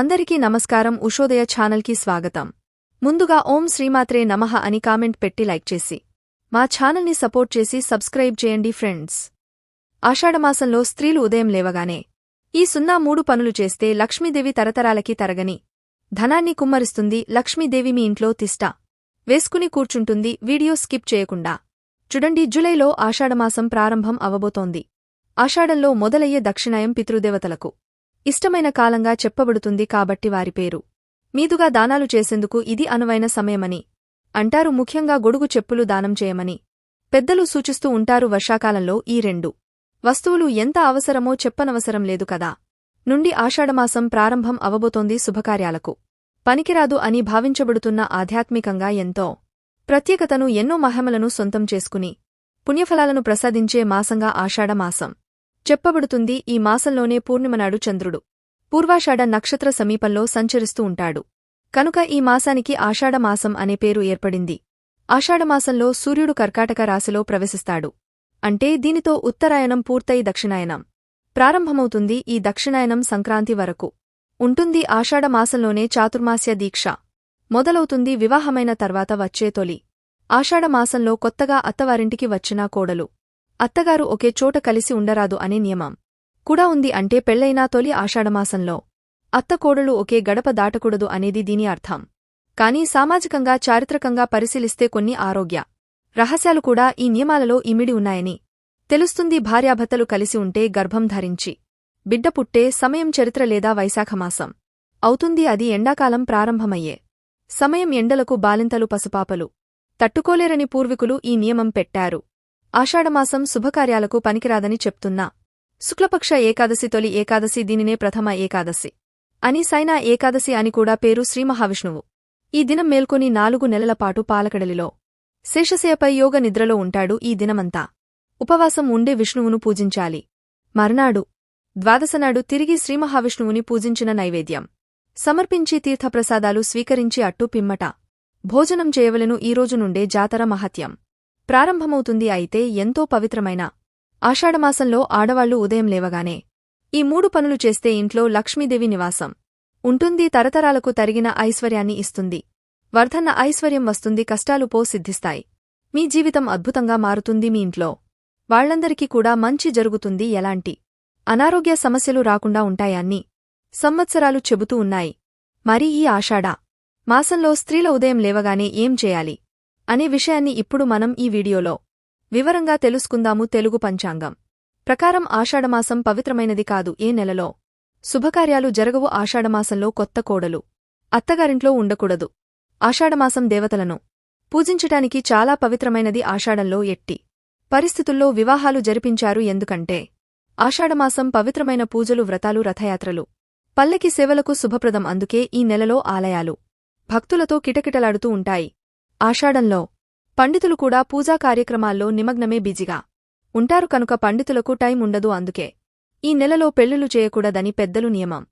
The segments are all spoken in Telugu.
అందరికీ నమస్కారం. ఉషోదయ ఛానల్కి స్వాగతం. ముందుగా ఓం శ్రీమాత్రే నమః అని కామెంట్ పెట్టి లైక్ చేసి మా ఛానల్ని సపోర్ట్ చేసి సబ్స్క్రైబ్ చేయండి ఫ్రెండ్స్. ఆషాఢమాసంలో స్త్రీలు ఉదయం లేవగానే ఈ సున్నా మూడు పనులు చేస్తే లక్ష్మీదేవి తరతరాలకి తరగని ధనాన్ని కుమ్మరిస్తుంది లక్ష్మీదేవి మీ ఇంట్లో తిష్ట వేసుకుని కూర్చుంటుంది వీడియో స్కిప్ చేయకుండా. చూడండి జులైలో ఆషాఢమాసం ప్రారంభం అవబోతోంది. ఆషాఢంలో మొదలయ్యే దక్షిణాయం పితృదేవతలకు. ఇష్టమైన కాలంగా చెప్పబడుతుంది కాబట్టి వారి పేరు. మీదుగా దానాలు చేసేందుకు ఇది అనువైన సమయమని. అంటారు ముఖ్యంగా గొడుగు చెప్పులు దానం చేయమని. పెద్దలు సూచిస్తూ ఉంటారు వర్షాకాలంలో ఈ రెండు. వస్తువులు ఎంత అవసరమో చెప్పనవసరం లేదు కదా. నుండి ఆషాఢమాసం ప్రారంభం అవబోతోంది శుభకార్యాలకు. పనికిరాదు అని భావించబడుతున్న ఆధ్యాత్మికంగా ఎంతో ప్రత్యేకతను ఎన్నో మహిమలను సొంతం చేసుకుని పుణ్యఫలాలను ప్రసాదించే మాసంగా ఆషాఢమాసం. చెప్పబడుతుంది ఈ మాసంలోనే పూర్ణిమనాడు చంద్రుడు. పూర్వాషాఢ నక్షత్ర సమీపంలో సంచరిస్తూ ఉంటాడు. కనుక ఈ మాసానికి ఆషాఢమాసం అనే పేరు ఏర్పడింది. ఆషాఢమాసంలో సూర్యుడు కర్కాటక రాశిలో ప్రవేశిస్తాడు. అంటే దీనితో ఉత్తరాయణం పూర్తయి దక్షిణాయనం. ప్రారంభమవుతుంది ఈ దక్షిణాయనం సంక్రాంతి వరకు. ఉంటుంది ఆషాఢమాసంలోనే చాతుర్మాస్య దీక్ష. మొదలవుతుంది వివాహమైన తర్వాత వచ్చే తొలి. ఆషాఢమాసంలో కొత్తగా అత్తవారింటికి వచ్చినా కోడలు. అత్తగారు ఒకే చోట కలిసి ఉండరాదు అనే నియమం. కూడా ఉంది అంటే పెళ్ళైనా తొలి ఆషాఢమాసంలో. అత్తకోడలు ఒకే గడప దాటకూడదు అనేది దీని అర్థం. కానీ సామాజికంగా చారిత్రకంగా పరిశీలిస్తే కొన్ని ఆరోగ్య రహస్యాలు కూడా ఈ నియమాలలో ఇమిడి ఉన్నాయని తెలుస్తుంది భార్యాభర్తలు కలిసి ఉంటే గర్భం ధరించి. బిడ్డ పుట్టే సమయం చరిత్ర లేదా వైశాఖమాసం. అవుతుంది అది ఎండాకాలం ప్రారంభమయ్యే. సమయం ఎండలకు బాలింతలు పసుపాపలు. తట్టుకోలేరని పూర్వీకులు ఈ నియమం పెట్టారు. ఆషాఢమాసం శుభకార్యాలకు పనికిరాదని చెప్తున్నా. శుక్లపక్ష ఏకాదశి తొలి ఏకాదశి దీనినే ప్రథమ ఏకాదశి. అని సైనా ఏకాదశి అని కూడా పేరు శ్రీమహావిష్ణువు. ఈ దినం మేల్కొని నాలుగు నెలల పాటు పాలకడలిలో. శేషశయపై యోగ నిద్రలో ఉంటాడు ఈ దినమంతా. ఉపవాసం ఉండే విష్ణువును పూజించాలి. మర్నాడు ద్వాదశనాడు తిరిగి శ్రీమహావిష్ణువుని పూజించిన నైవేద్యం. సమర్పించి తీర్థప్రసాదాలు స్వీకరించి అట్టు పిమ్మట. భోజనం చేయవలెను ఈరోజు నుండే జాతర మహత్యం. ప్రారంభమవుతుంది అయితే ఎంతో పవిత్రమైన. ఆషాఢమాసంలో ఆడవాళ్ళు ఉదయం లేవగానే. ఈ మూడు పనులు చేస్తే ఇంట్లో లక్ష్మీదేవి నివాసం. ఉంటుంది తరతరాలకు తరిగిన ఐశ్వర్యాన్ని ఇస్తుంది. వర్ధన్న ఐశ్వర్యం వస్తుంది కష్టాలు పో సిద్ధిస్తాయి మీ జీవితం అద్భుతంగా మారుతుంది మీ ఇంట్లో. వాళ్ళందరికీ కూడా మంచి జరుగుతుంది ఎలాంటి? అనారోగ్య సమస్యలు రాకుండా ఉంటాయాన్ని సంవత్సరాలు చెబుతూ ఉన్నాయి. మరి ఈ ఆషాఢ? మాసంలో స్త్రీల ఉదయం లేవగానే ఏం చేయాలి? అనే విషయాన్ని ఇప్పుడు మనం ఈ వీడియోలో వివరంగా తెలుసుకుందాము తెలుగు పంచాంగం. ప్రకారం ఆషాఢమాసం పవిత్రమైనది కాదు ఏ నెలలో. శుభకార్యాలు జరగవు ఆషాఢమాసంలో కొత్త కోడలు. అత్తగారింట్లో ఉండకూడదు. ఆషాఢమాసం దేవతలను పూజించటానికి చాలా పవిత్రమైనది ఆషాఢంలో ఎట్టి పరిస్థితుల్లో వివాహాలు జరిపించారు ఎందుకంటే ఆషాఢమాసం పవిత్రమైన పూజలు వ్రతాలు రథయాత్రలు. పల్లకి సేవలకు శుభప్రదం అందుకే ఈ నెలలో ఆలయాలు భక్తులతో కిటకిటలాడుతూ ఉంటాయి. ఆషాఢంలో. పండితులు కూడా పూజా కార్యక్రమాల్లో నిమగ్నమే బిజీగా. ఉంటారు కనుక పండితులకు టైం ఉండదు అందుకే. ఈ నెలలో పెళ్ళిళ్ళు చేయకూడదని పెద్దలు నియమం.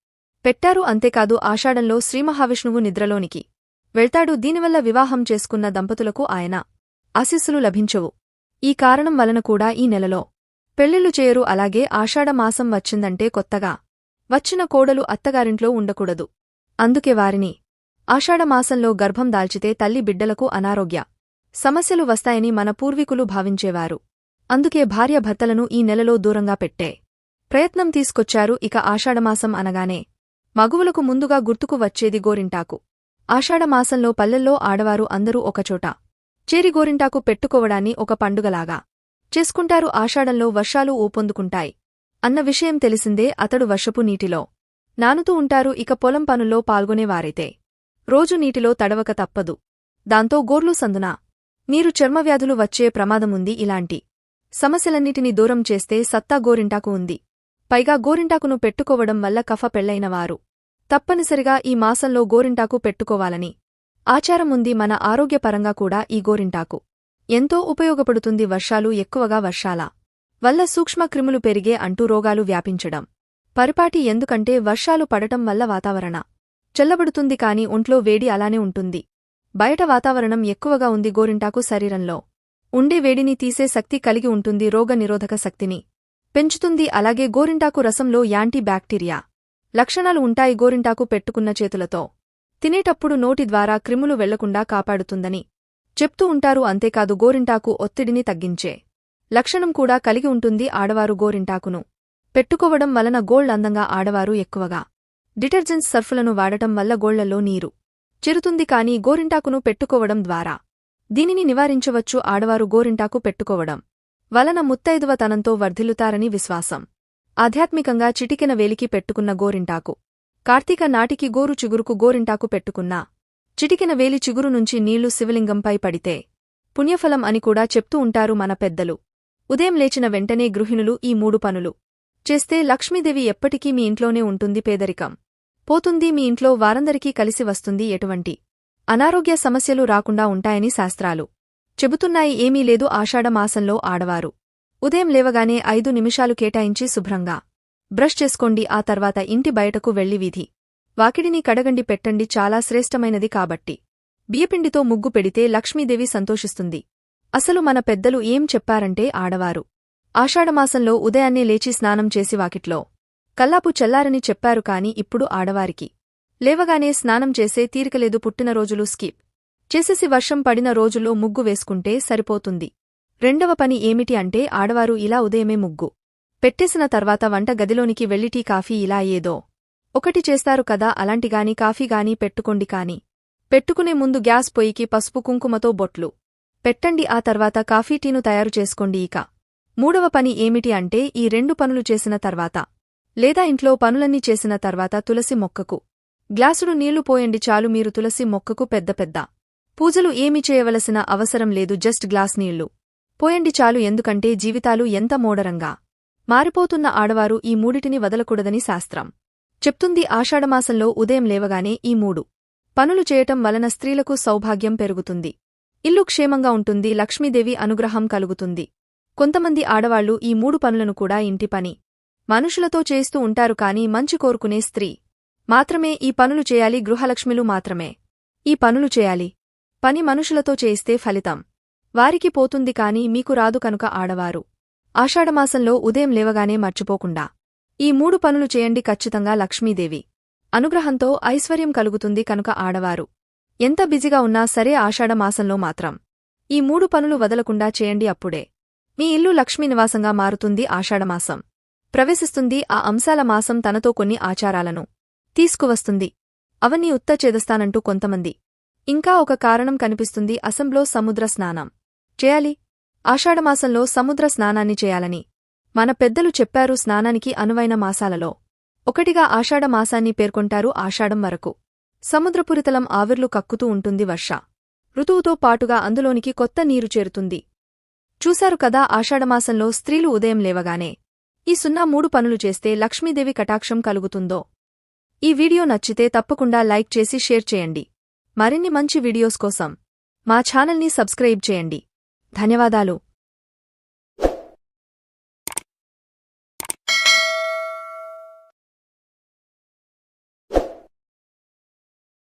పెట్టారు అంతేకాదు ఆషాఢంలో శ్రీమహావిష్ణువు నిద్రలోనికి. వెళ్తాడు దీనివల్ల వివాహం చేసుకున్న దంపతులకు ఆయన. ఆశీస్సులు లభించవు. ఈ కారణం వలన కూడా ఈ నెలలో. పెళ్ళిళ్ళు చేయరు అలాగే ఆషాఢమాసం వచ్చిందంటే కొత్తగా. వచ్చిన కోడలు అత్తగారింట్లో ఉండకూడదు. అందుకే వారిని ఆషాఢమాసంలో గర్భం దాల్చితే తల్లి బిడ్డలకు అనారోగ్య సమస్యలు వస్తాయని మన పూర్వీకులు భావించేవారు. అందుకే భార్య భర్తలను ఈ నెలలో దూరంగా పెట్టే ప్రయత్నం తీసుకొచ్చారు ఇక ఆషాఢమాసం అనగానే. మగువులకు ముందుగా గుర్తుకు వచ్చేది గోరింటాకు. ఆషాఢమాసంలో పల్లెల్లో ఆడవారు అందరూ ఒకచోట. చేరి గోరింటాకు పెట్టుకోవడాన్ని ఒక పండుగలాగా చేసుకుంటారు ఆషాఢంలో వర్షాలు ఊపొందుకుంటాయి. అన్న విషయం తెలిసిందే అతడు వర్షపు నీటిలో నానుతూ ఉంటారు ఇక పొలం పనుల్లో పాల్గొనేవారైతే. రోజు నీటిలో తడవక తప్పదు. దాంతో గోర్లు సందున. నీరు చర్మవ్యాధులు వచ్చే ప్రమాదముంది ఇలాంటి. సమస్యలన్నిటినీ దూరం చేస్తే సత్తా గోరింటాకు ఉంది. పైగా గోరింటాకును పెట్టుకోవడం వల్ల కఫ పెళ్ళైనవారు తప్పనిసరిగా ఈ మాసంలో గోరింటాకు పెట్టుకోవాలని. ఆచారం ఉంది మన ఆరోగ్యపరంగా కూడా ఈ గోరింటాకు. ఎంతో ఉపయోగపడుతుంది వర్షాలు ఎక్కువగా వర్షాల. వల్ల సూక్ష్మక్రిములు పెరిగే అంటూ రోగాలు వ్యాపించడం. పరిపాటి ఎందుకంటే వర్షాలు పడటం వల్ల వాతావరణ చల్లబడుతుంది కాని ఒంట్లో వేడి అలానే ఉంటుంది. బయట వాతావరణం ఎక్కువగా ఉంది గోరింటాకు శరీరంలో. ఉండే వేడిని తీసే శక్తి కలిగి ఉంటుంది రోగనిరోధక శక్తిని. పెంచుతుంది అలాగే గోరింటాకు రసంలో యాంటీ బ్యాక్టీరియా. లక్షణాలు ఉంటాయి గోరింటాకు పెట్టుకున్న చేతులతో. తినేటప్పుడు నోటి ద్వారా క్రిములు వెళ్ళకుండా కాపాడుతుందని. చెప్తూ ఉంటారు అంతేకాదు గోరింటాకు ఒత్తిడిని తగ్గించే. లక్షణం కూడా కలిగి ఉంటుంది ఆడవారు గోరింటాకును. పెట్టుకోవడం వలన గోల్డ్ అందంగా ఆడవారు ఎక్కువగా. డిటర్జెంట్స్ సర్ఫులను వాడటం వల్ల గోళ్ళలో నీరు చెరుతుంది కానీ గోరింటాకును పెట్టుకోవడం ద్వారా. దీనిని నివారించవచ్చు ఆడవారు గోరింటాకు పెట్టుకోవడం వలన ముత్తైదువతనంతో వర్ధిల్లుతారని విశ్వాసం. ఆధ్యాత్మికంగా చిటికెన వేలికి పెట్టుకున్న గోరింటాకు. కార్తీక నాటికి గోరు చిగురుకు గోరింటాకు పెట్టుకున్నా. చిటికెన వేలి చిగురు నుంచి నీళ్ళు శివలింగంపై పడితే. పుణ్యఫలం అని కూడా చెప్తూ ఉంటారు మన పెద్దలు. ఉదయం లేచిన వెంటనే గృహిణులు ఈ మూడు పనులు. చేస్తే లక్ష్మీదేవి ఎప్పటికీ మీ ఇంట్లోనే ఉంటుంది పేదరికం. పోతుంది మీ ఇంట్లో వారందరికీ కలిసి వస్తుంది ఎటువంటి అనారోగ్య సమస్యలు రాకుండా ఉంటాయని శాస్త్రాలు చెబుతున్నాయి. ఏమీ లేదు ఆషాఢమాసంలో ఆడవారు. ఉదయం లేవగానే ఐదు నిమిషాలు కేటాయించి శుభ్రంగా బ్రష్ చేసుకోండి. ఆ తర్వాత ఇంటి బయటకు వెళ్ళి వీధి వాకిడిని కడగండి. పెట్టండి చాలా శ్రేష్టమైనది కాబట్టి. బియ్యపిండితో ముగ్గు పెడితే లక్ష్మీదేవి సంతోషిస్తుంది. అసలు మన పెద్దలు ఏం చెప్పారంటే ఆడవారు ఆషాఢమాసంలో ఉదయాన్నే లేచి స్నానం చేసి వాకిట్లో. కల్లాపు చల్లారని చెప్పారు కాని ఇప్పుడు ఆడవారికి. లేవగానే స్నానం చేసే తీరికలేదు పుట్టినరోజులు స్కీప్. చేసేసి వర్షం పడిన రోజుల్లో ముగ్గు వేసుకుంటే సరిపోతుంది. రెండవ పని ఏమిటి అంటే ఆడవారు ఇలా ఉదయమే ముగ్గు. పెట్టేసిన తర్వాత వంట గదిలోనికి వెళ్ళి టీ కాఫీ ఇలా ఏదో. ఒకటి చేస్తారు కదా అలాంటిగాని కాఫీగాని పెట్టుకోండి కాని. పెట్టుకునే ముందు గ్యాస్ పొయ్యికి పసుపు కుంకుమతో బొట్లు. పెట్టండి ఆ తర్వాత కాఫీ టీను తయారు చేసుకోండి ఇక. మూడవ పని ఏమిటి అంటే ఈ రెండు పనులు చేసిన తర్వాత. లేదా ఇంట్లో పనులన్నీ చేసిన తర్వాత తులసి మొక్కకు. గ్లాసుడు నీళ్ళు పోయండి చాలు మీరు తులసి మొక్కకు పెద్ద పెద్ద. పూజలు ఏమి చేయవలసిన అవసరం లేదు జస్ట్ గ్లాస్ నీళ్ళు. పోయండి చాలు ఎందుకంటే జీవితాలు ఎంత మోడరంగా. మారిపోతున్న ఆడవారు ఈ మూడిటిని వదలకూడదని శాస్త్రం. చెప్తుంది ఆషాఢమాసంలో ఉదయం లేవగానే ఈ మూడు. పనులు చేయటం వలన స్త్రీలకు సౌభాగ్యం పెరుగుతుంది. ఇల్లు క్షేమంగా ఉంటుంది లక్ష్మీదేవి అనుగ్రహం కలుగుతుంది. కొంతమంది ఆడవాళ్ళు ఈ మూడు పనులను కూడా ఇంటి పని. మనుషులతో చేస్తూ ఉంటారు కాని మంచి కోరుకునే స్త్రీ. మాత్రమే ఈ పనులు చేయాలి గృహలక్ష్మిలు మాత్రమే. ఈ పనులు చేయాలి. పని మనుషులతో చేయిస్తే ఫలితం. వారికి పోతుంది కాని మీకు రాదు కనుక ఆడవారు. ఆషాఢమాసంలో ఉదయం లేవగానే మర్చిపోకుండా. ఈ మూడు పనులు చేయండి ఖచ్చితంగా లక్ష్మీదేవి. అనుగ్రహంతో ఐశ్వర్యం కలుగుతుంది కనుక ఆడవారు. ఎంత బిజీగా ఉన్నా సరే ఆషాఢమాసంలో మాత్రం. ఈ మూడు పనులు వదలకుండా చేయండి అప్పుడే. మీ ఇల్లు లక్ష్మీనివాసంగా మారుతుంది ఆషాఢమాసం ప్రవేశిస్తుంది ఆ అంశాల మాసం తనతో కొన్ని ఆచారాలను. తీసుకువస్తుంది. అవన్నీ ఉత్త చేదస్తానంటూ కొంతమంది. ఇంకా ఒక కారణం కనిపిస్తుంది అసంలో సముద్ర స్నానం. చేయాలి. ఆషాఢమాసంలో సముద్ర స్నానాన్ని చేయాలని. మన పెద్దలు చెప్పారు స్నానానికి అనువైన మాసాలలో. ఒకటిగా ఆషాఢమాసాన్ని పేర్కొంటారు ఆషాఢం వరకు. సముద్రపురితలం ఆవిర్లు కక్కుతూ ఉంటుంది వర్ష. ఋతువుతో పాటుగా అందులోనికి కొత్త నీరు చేరుతుంది. చూశారు కదా ఆషాఢమాసంలో స్త్రీలు ఉదయం లేవగానే. ఈ సున్నా మూడు పనులు చేస్తే లక్ష్మీదేవి కటాక్షం కలుగుతుందో? ఈ వీడియో నచ్చితే తప్పకుండా లైక్ చేసి షేర్ చేయండి. మరిన్ని మంచి వీడియోస్ కోసం మా ఛానల్ని సబ్స్క్రైబ్ చేయండి. ధన్యవాదాలు.